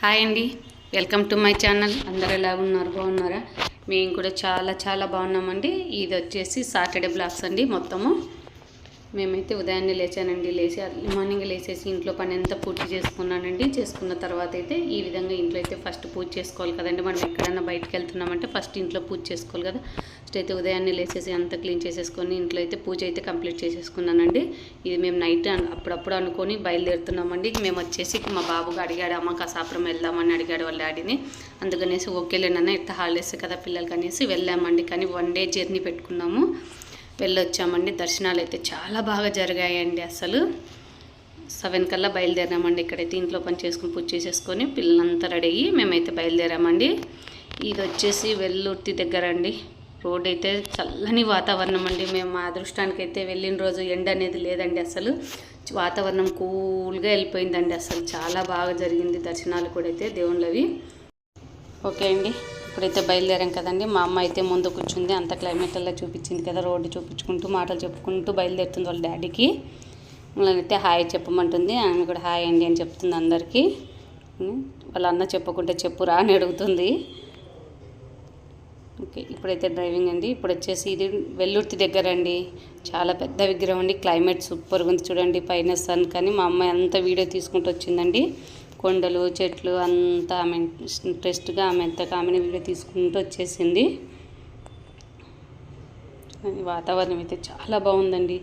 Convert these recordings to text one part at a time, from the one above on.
Hi అండి. Welcome to my channel. అందరు ఎలా ఉన్నారు? బాగున్నారా? మేము కూడా చాలా చాలా బాగున్నామండి. ఇది వచ్చేసి సాటర్డే బ్లాగ్స్ అండి మొత్తము. మేమైతే ఉదయాన్నే లేచానండి. లేచి అర్లీ మార్నింగ్ లేచేసి ఇంట్లో పని అంతా పూర్తి చేసుకున్నానండి. చేసుకున్న తర్వాత అయితే ఈ విధంగా ఇంట్లో అయితే ఫస్ట్ పూజ చేసుకోవాలి కదండి. మనం ఎక్కడైనా బయటకు వెళ్తున్నామంటే ఫస్ట్ ఇంట్లో పూజ చేసుకోవాలి కదా. ఫస్ట్ అయితే ఉదయాన్నే లేచేసి అంతా క్లీన్ చేసేసుకొని ఇంట్లో అయితే పూజ అయితే కంప్లీట్ చేసేసుకున్నానండి. ఇది మేము నైట్ అప్పుడప్పుడు అనుకొని బయలుదేరుతున్నామండి. మేము వచ్చేసి మా బాబుగా అడిగాడు అమ్మ కసాపురం వెళ్దామని అడిగాడు వాళ్ళ డాడీని. అందుకనేసి ఓకేలేనన్న ఇట్లా హాలిడేస్ కదా పిల్లలకి అనేసి వెళ్ళామండి. కానీ వన్ డే జర్నీ పెట్టుకున్నాము. వెళ్ళొచ్చామండి. దర్శనాలు అయితే చాలా బాగా జరిగాయండి అసలు. సెవెన్ కల్లా బయలుదేరామండి ఇక్కడైతే ఇంట్లో పని చేసుకుని పూజ చేసేసుకొని పిల్లలంతా రెడీ అయ్యి మేమైతే బయలుదేరామండి. ఇది వచ్చేసి వెల్లుర్తి దగ్గర అండి. రోడ్ అయితే చల్లని వాతావరణం అండి. మేము మా అదృష్టానికి అయితే వెళ్ళిన రోజు ఎండ అనేది లేదండి అసలు. వాతావరణం కూల్గా వెళ్ళిపోయిందండి అసలు. చాలా బాగా జరిగింది దర్శనాలు కూడా అయితే దేవుళ్ళవి. ఓకే అండి. ఇప్పుడైతే బయలుదేరాం కదండి. మా అమ్మ అయితే ముందు కూర్చుంది. అంత క్లైమేట్ అలా చూపించింది కదా. రోడ్డు చూపించుకుంటూ మాటలు చెప్పుకుంటూ బయలుదేరుతుంది వాళ్ళ డాడీకి. అయితే హాయ్ చెప్పమంటుంది. ఆమె కూడా హాయ్ అండి అని చెప్తుంది అందరికీ. వాళ్ళ అన్న చెప్పకుంటే చెప్పురా అని అడుగుతుంది. ఓకే ఇప్పుడైతే డ్రైవింగ్ అండి. ఇప్పుడు వచ్చేసి ఇది వెల్లుర్తి దగ్గర అండి. చాలా పెద్ద విగ్రహం అండి. క్లైమేట్ సూపర్గా ఉంది చూడండి. పైన సన్ కానీ మా అమ్మాయి అంతా వీడియో తీసుకుంటూ వచ్చిందండి. కొండలు చెట్లు అంతా ఆమె ఇంట్రెస్ట్గా ఆమె ఎంత ఆమెను వీడియో తీసుకుంటూ వచ్చేసింది. వాతావరణం అయితే చాలా బాగుందండి.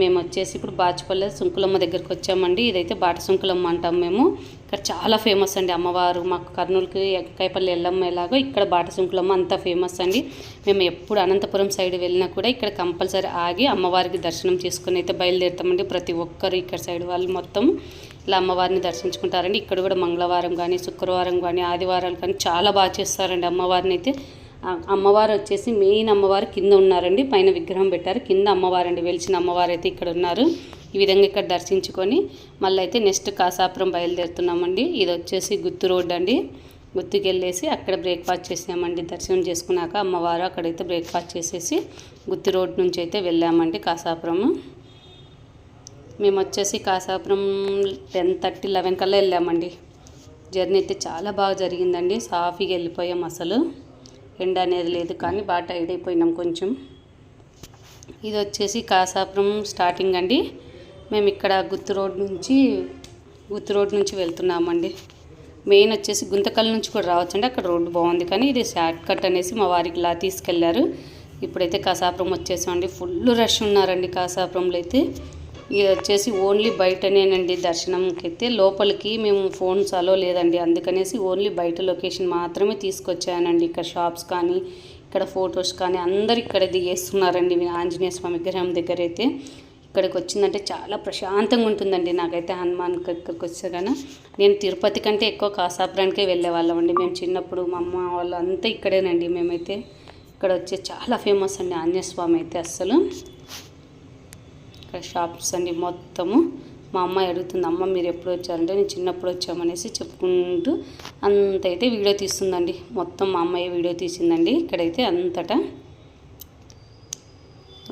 మేము వచ్చేసి ఇప్పుడు బాచుపల్లె సుంకులమ్మ దగ్గరికి వచ్చామండి. ఇదైతే బాట సుంకులమ్మ అంటాం మేము. ఇక్కడ చాలా ఫేమస్ అండి అమ్మవారు. మాకు కర్నూలుకి ఎక్కాయపల్లి ఎల్లమ్మ ఎలాగో ఇక్కడ బాట సుంకులమ్మ అంత ఫేమస్ అండి. మేము ఎప్పుడు అనంతపురం సైడ్ వెళ్ళినా కూడా ఇక్కడ కంపల్సరీ ఆగి అమ్మవారికి దర్శనం చేసుకుని అయితే బయలుదేరుతామండి. ప్రతి ఒక్కరు ఇక్కడ సైడ్ వాళ్ళు మొత్తం ఇలా అమ్మవారిని దర్శించుకుంటారండి. ఇక్కడ కూడా మంగళవారం కానీ శుక్రవారం కానీ ఆదివారాలు కానీ చాలా బాగా చేస్తారండి అమ్మవారిని అయితే. అమ్మవారు వచ్చేసి మెయిన్ అమ్మవారు కింద ఉన్నారండి. పైన విగ్రహం పెట్టారు. కింద అమ్మవారు అండి వెలిసిన అమ్మవారు అయితే ఇక్కడ ఉన్నారు. ఈ విధంగా ఇక్కడ దర్శించుకొని మళ్ళీ అయితే నెక్స్ట్ కాసాపురం బయలుదేరుతున్నామండి. ఇది వచ్చేసి గుత్తు రోడ్ అండి. గుత్తుకి వెళ్ళేసి అక్కడ బ్రేక్ఫాస్ట్ చేసామండి దర్శనం చేసుకున్నాక అమ్మవారు అక్కడైతే బ్రేక్ఫాస్ట్ చేసేసి గుత్తి రోడ్ నుంచి అయితే వెళ్ళామండి కాసాపురము. మేము వచ్చేసి కాసాపురం టెన్ థర్టీ లెవెన్ కల్లా వెళ్ళామండి. జర్నీ అయితే చాలా బాగా జరిగిందండి. సాఫీగా వెళ్ళిపోయాం అసలు. ఎండ అనేది లేదు కానీ బాగా టైడ్ అయిపోయినాం కొంచెం. ఇది వచ్చేసి కాసాపురం స్టార్టింగ్ అండి. మేము ఇక్కడ గుత్తు రోడ్ నుంచి గుత్తు రోడ్ నుంచి వెళ్తున్నామండి. మెయిన్ వచ్చేసి గుంతకల్ నుంచి కూడా రావచ్చండి. అక్కడ రోడ్డు బాగుంది కానీ ఇది షార్ట్ కట్ అనేసి మా వారికి ఇలా తీసుకెళ్ళారు. ఇప్పుడైతే కాసాపురం వచ్చేసామండి. ఫుల్ రష్ ఉన్నారండి కాసాపురంలో అయితే. ఇది వచ్చేసి ఓన్లీ బయటనేనండి దర్శనంకి అయితే లోపలికి మేము ఫోన్స్ అలో లేదండి. అందుకనేసి ఓన్లీ బయట లొకేషన్ మాత్రమే తీసుకొచ్చానండి. ఇక్కడ షాప్స్ కానీ ఇక్కడ ఫొటోస్ కానీ అందరు ఇక్కడ దిగేస్తున్నారండి ఆంజనేయ స్వామి విగ్రహం దగ్గర అయితే ఇక్కడికి వచ్చిందంటే చాలా ప్రశాంతంగా ఉంటుందండి నాకైతే హనుమాన్ ఇక్కడికి వచ్చాగానే నేను తిరుపతి కంటే ఎక్కువ కాసాపురానికే వెళ్ళేవాళ్ళమండి. మేము చిన్నప్పుడు మా అమ్మ వాళ్ళు అంతా ఇక్కడేనండి మేమైతే. ఇక్కడ వచ్చే చాలా ఫేమస్ అండి ఆంజనేయ స్వామి అయితే అస్సలు. ఇక్కడ షాప్స్ అండి మొత్తము మా అమ్మాయి అడుగుతుంది అమ్మ మీరు ఎప్పుడు వచ్చారంటే నేను చిన్నప్పుడు వచ్చామనేసి చెప్పుకుంటూ అంత అయితే వీడియో తీస్తుందండి. మొత్తం మా అమ్మాయి వీడియో తీసిందండి. ఇక్కడైతే అంతటా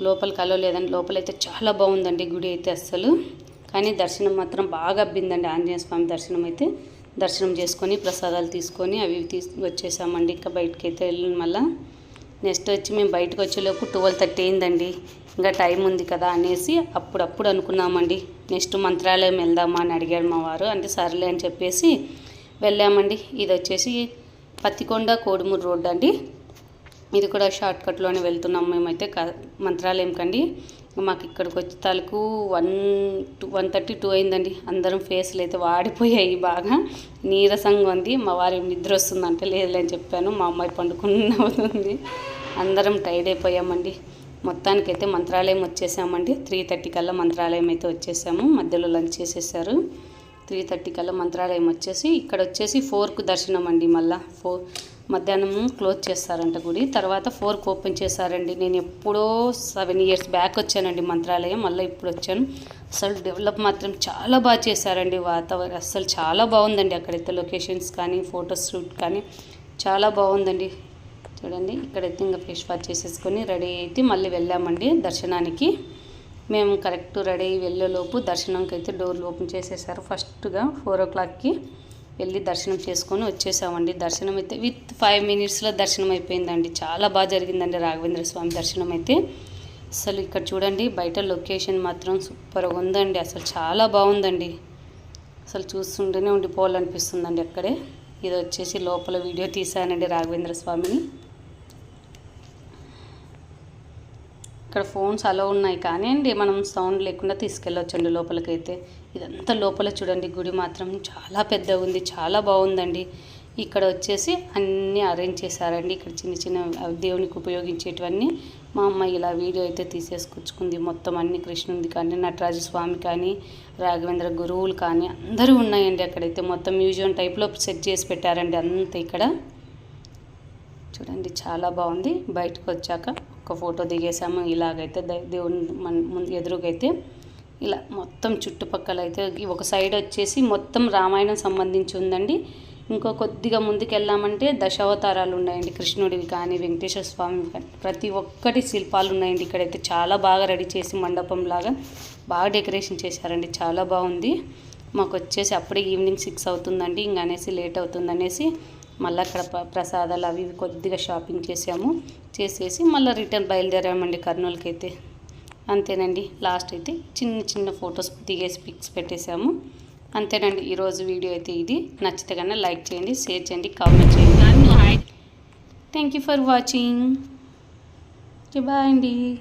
లోపల అలో లేదండి లోపలైతే చాలా బాగుందండి గుడి అయితే అస్సలు. కానీ దర్శనం మాత్రం బాగా అబ్బిందండి. ఆంజనేయ స్వామి దర్శనం అయితే దర్శనం చేసుకొని ప్రసాదాలు తీసుకొని అవి తీసి తీసు వచ్చేసామండి. ఇంకా బయటకైతే అయితే వెళ్ళిన మళ్ళీ నెక్స్ట్ వచ్చి మేము బయటకు వచ్చేలోపు ట్వెల్వ్ థర్టీ అయిందండి. ఇంకా టైం ఉంది కదా అనేసి అప్పుడప్పుడు అనుకున్నామండి. నెక్స్ట్ మంత్రాలయం వెళ్దామా అని అడిగాడు మా వారు. అంటే సర్లే అని చెప్పేసి వెళ్ళామండి. ఇది వచ్చేసి పత్తికొండ కోడుమూరు రోడ్ అండి. ఇది కూడా షార్ట్ కట్లోనే వెళ్తున్నాం మేమైతే క మంత్రాలయం కండి. మాకు ఇక్కడికి వచ్చే తాలూకు one two one thirty two అయిందండి. అందరం ఫేస్లు అయితే వాడిపోయాయి బాగా. నీరసంగా ఉంది. మా వారి నిద్ర వస్తుందంటే లేదులే అని చెప్పాను. మా అమ్మాయి పండుకున్నవుతుంది అందరం టైర్డ్ అయిపోయామండి. మొత్తానికైతే మంత్రాలయం వచ్చేసామండి. త్రీ థర్టీ కల్లా మంత్రాలయం అయితే వచ్చేసాము. మధ్యలో లంచ్ చేసేసారు. త్రీ థర్టీ కల్లా మంత్రాలయం వచ్చేసి ఇక్కడ వచ్చేసి ఫోర్కు దర్శనం అండి మళ్ళీ. ఫోర్ మధ్యాహ్నం క్లోజ్ చేస్తారంట గుడి. తర్వాత ఫోర్కి ఓపెన్ చేశారండి. నేను ఎప్పుడో సెవెన్ ఇయర్స్ బ్యాక్ వచ్చానండి మంత్రాలయం. మళ్ళీ ఇప్పుడు వచ్చాను. అసలు డెవలప్ మాత్రం చాలా బాగా చేశారండి. వాతావరణం అసలు చాలా బాగుందండి అక్కడైతే లొకేషన్స్ కానీ ఫోటో షూట్ కానీ చాలా బాగుందండి. చూడండి ఇక్కడైతే ఇంకా ఫేస్ వాష్ చేసేసుకొని రెడీ అయితే మళ్ళీ వెళ్ళామండి దర్శనానికి. మేము కరెక్ట్ రెడీ వెళ్ళేలోపు దర్శనంకి అయితే డోర్లు ఓపెన్ చేసేసారు ఫస్ట్గా ఫోర్ ఓ క్లాక్కి. వెళ్ళి దర్శనం చేసుకొని వచ్చేసామండి. దర్శనం అయితే విత్ ఫైవ్ మినిట్స్లో దర్శనం అయిపోయిందండి చాలా బాగా జరిగిందండి రాఘవేంద్ర స్వామి దర్శనం అయితే అసలు ఇక్కడ చూడండి బయట లొకేషన్ మాత్రం సూపర్గా ఉందండి. అసలు చాలా బాగుందండి. అసలు చూస్తుంటేనే ఉండిపోవాలనిపిస్తుందండి అక్కడే. ఇది వచ్చేసి లోపల వీడియో తీసానండి రాఘవేంద్ర స్వామిని. ఇక్కడ ఫోన్స్ అలా ఉన్నాయి కానీ అండి మనం సౌండ్ లేకుండా తీసుకెళ్ళొచ్చండి లోపలికైతే. ఇదంతా లోపల చూడండి గుడి మాత్రం చాలా పెద్దగా ఉంది చాలా బాగుందండి. ఇక్కడ వచ్చేసి అన్నీ అరేంజ్ చేశారండి. ఇక్కడ చిన్న చిన్న దేవునికి ఉపయోగించేటివన్నీ మా అమ్మ ఇలా వీడియో అయితే తీసేసుకొచ్చుకుంది. మొత్తం అన్ని కృష్ణుంది కానీ నటరాజ స్వామి కానీ రాఘవేంద్ర గురువులు కానీ అందరూ ఉన్నాయండి అక్కడైతే. మొత్తం మ్యూజియం టైప్లో సెట్ చేసి పెట్టారండి అంత ఇక్కడ. చూడండి చాలా బాగుంది. బయటకు వచ్చాక ఒక ఫోటో దిగేసాము. ఇలాగైతే దేవుని మన ముందు ఎదురుగైతే ఇలా మొత్తం చుట్టుపక్కల అయితే ఒక సైడ్ వచ్చేసి మొత్తం రామాయణం సంబంధించి ఉందండి. ఇంకో కొద్దిగా ముందుకు వెళ్ళామంటే దశావతారాలు ఉన్నాయండి. కృష్ణుడివి కానీ వెంకటేశ్వర స్వామి కానీ. ప్రతి ఒక్కటి శిల్పాలు ఉన్నాయండి. ఇక్కడైతే చాలా బాగా రెడీ చేసి మండపం లాగా బాగా డెకరేషన్ చేశారండి. చాలా బాగుంది. మాకు వచ్చేసి అప్పుడే ఈవినింగ్ సిక్స్ అవుతుందండి. ఇంక అనేసి లేట్ అవుతుంది అనేసి మళ్ళీ అక్కడ ప్ర- ప్రసాదాలు అవి ఇవి కొద్దిగా షాపింగ్ చేసాము. చేసేసి మళ్ళీ రిటర్న్ బయలుదేరామండి కర్నూలుకి అయితే అంతేనండి. లాస్ట్ అయితే చిన్న చిన్న ఫొటోస్ దిగేసి పిక్స్ పెట్టేశాము అంతేనండి. ఈరోజు వీడియో అయితే ఇది. నచ్చితే కన్నా లైక్ చేయండి షేర్ చేయండి కామెంట్ చేయండి. Thank you for watching bye అండి.